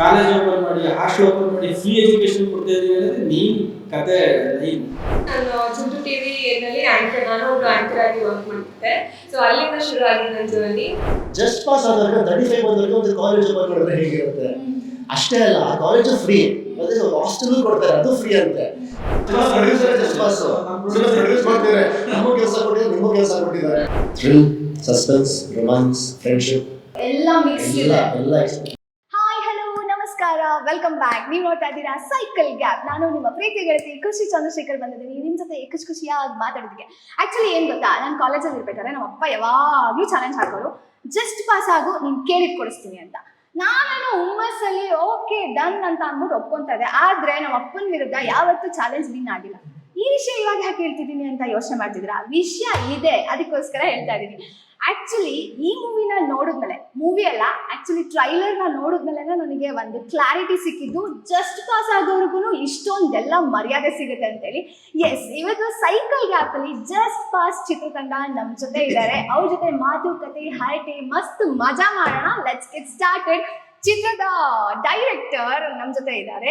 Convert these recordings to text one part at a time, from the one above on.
College open ಮಾಡಿ hostel open ಮಾಡಿ free education ಕೊಡ್ತಾ ಇದೀವಿ ಅಂದ್ರೆ ನೀನ್ ಕತೆ ಲೈನ್. ನಾನು ಚಿಂಟು ಟಿವಿ ನಲ್ಲಿ ಆಂಕರ್ ನಾನು ಒಬ್ರು ಆಂಕರ್ ಆಗಿ ವರ್ಕ್ ಮಾಡ್ತಿದ್ದೆ. ಸೊ ಅಲ್ಲಿಂದ ಶುರು ಆಗಿದೆ ನನ್ನ ಜರ್ನಿ ಜಸ್ಟ್ ಪಾಸ್ ಆದಾಗ ತರ್ಟಿ ಫೈವ್ ಬಂದವರೆಗೆ ಒಂದು ಕಾಲೇಜ್ ಓಪನ್ ಮಾಡಿದ್ರೆ ಹೇಗಿರುತ್ತೆ? ಅಷ್ಟೇ ಅಲ್ಲ ಆ ಕಾಲೇಜು ಫ್ರೀ ಮತ್ತೆ ಹಾಸ್ಟೆಲ್ ಕೊಡ್ತಾರೆ ಅದು ಫ್ರೀ ಅಂತೆ. ಜಸ್ಟ್ ಪಾಸ್ ಪ್ರೊಡ್ಯೂಸ್ ಮಾಡ್ತಾರೆ ನಮಗೂ ಕೆಲಸ ಕೊಟ್ಟಿದ್ದಾರೆ ನಿಮ್ಮ ಕೆಲಸ ಕೊಟ್ಟಿದ್ದಾರೆ. ಥ್ರಿಲ್ ಸಸ್ಪೆನ್ಸ್ ರೊಮ್ಯಾನ್ಸ್ ಫ್ರೆಂಡ್ಶಿಪ್ ಎಲ್ಲ ಮಿಕ್ಸ್ ಎಲ್ಲ ಇದೆ ಎಲ್ಲ ವೆಲ್ಕಮ್ ಬ್ಯಾಕ್ ನೀವು ನೋಡ್ತಾ ಇದ್ದೀರಾ ಸೈಕಲ್ ಗ್ಯಾಪ್ ನಾನು ನಿಮ್ಮ ಪ್ರೀತಿ ಗೆಳತಿ ಖುಷಿ ಚಂದ್ರಶೇಖರ್ ಬಂದಿದ್ದೀನಿ. ನಿಮ್ಮ ಜೊತೆ ಖುಷಿ ಖುಷಿಯಾಗಿ ಮಾತಾಡಿದ್ವಿ ಆಕ್ಚುಲಿ ಏನ್ ಗೊತ್ತಾ? ನಾನು ಕಾಲೇಜಲ್ಲಿ ಇರ್ಬೇಕಾದ್ರೆ ನಮ್ಮ ಅಪ್ಪ ಯಾವಾಗಲೂ ಚಾಲೆಂಜ್ ಹಾಕೋರು ಜಸ್ಟ್ ಪಾಸ್ ಆಗು, ನೀನು ಕೇಳಿದ್ ಕೊಡಿಸ್ತೀನಿ ಅಂತ. ನಾನು ಹುಮ್ಮಸ್ಸಲ್ಲಿ ಓಕೆ ಡನ್ ಅಂತ ಅಂದ್ಬಿಟ್ಟು ಒಪ್ಕೊಂತಾ ಇದ್ದೆ. ಆದ್ರೆ ನಮ್ಮ ಅಪ್ಪನ ವಿರುದ್ಧ ಯಾವತ್ತೂ ಚಾಲೆಂಜ್ ವಿನ್ ಆಗಿಲ್ಲ. ಈ ವಿಷಯ ಇವಾಗ ಯಾಕೆ ಹೇಳ್ತಿದ್ದೀನಿ ಅಂತ ಯೋಚನೆ ಮಾಡ್ತಿದ್ರ ವಿಷಯ ಇದೆ. ಅದಕ್ಕೋಸ್ಕರ ಹೇಳ್ತಾ ಇದ್ದೀನಿ. ಆಕ್ಚುಲಿ ಈ ಮೂವಿನ ನೋಡಿದ್ಮೇಲೆ ಮೂವಿ ಅಲ್ಲ ಆಕ್ಚುಲಿ ಟ್ರೈಲರ್ನ ನೋಡಿದ್ಮೇಲೆ ನನಗೆ ಒಂದು ಕ್ಲಾರಿಟಿ ಸಿಕ್ಕಿದ್ದು ಜಸ್ಟ್ ಪಾಸ್ ಆದವ್ರಿಗೂ ಇಷ್ಟೊಂದೆಲ್ಲ ಮರ್ಯಾದೆ ಸಿಗುತ್ತೆ ಅಂತೇಳಿ. ಎಸ್ ಇವತ್ತು ಸೈಕಲ್ ಗ್ಯಾಪ್ ಅಲ್ಲಿ ಜಸ್ಟ್ ಪಾಸ್ ಚಿತ್ರತಂಡ ನಮ್ಮ ಜೊತೆ ಇದ್ದಾರೆ. ಅವ್ರ ಜೊತೆ ಮಾತುಕತೆ, ಹರಟೆ, ಮಸ್ತ್ ಮಜಾ ಮಾಡೋಣ. ಲೆಟ್ಸ್ ಗೆಟ್ ಸ್ಟಾರ್ಟೆಡ್ ಚಿತ್ರದ ಡೈರೆಕ್ಟರ್ ನಮ್ಮ ಜೊತೆ ಇದ್ದಾರೆ.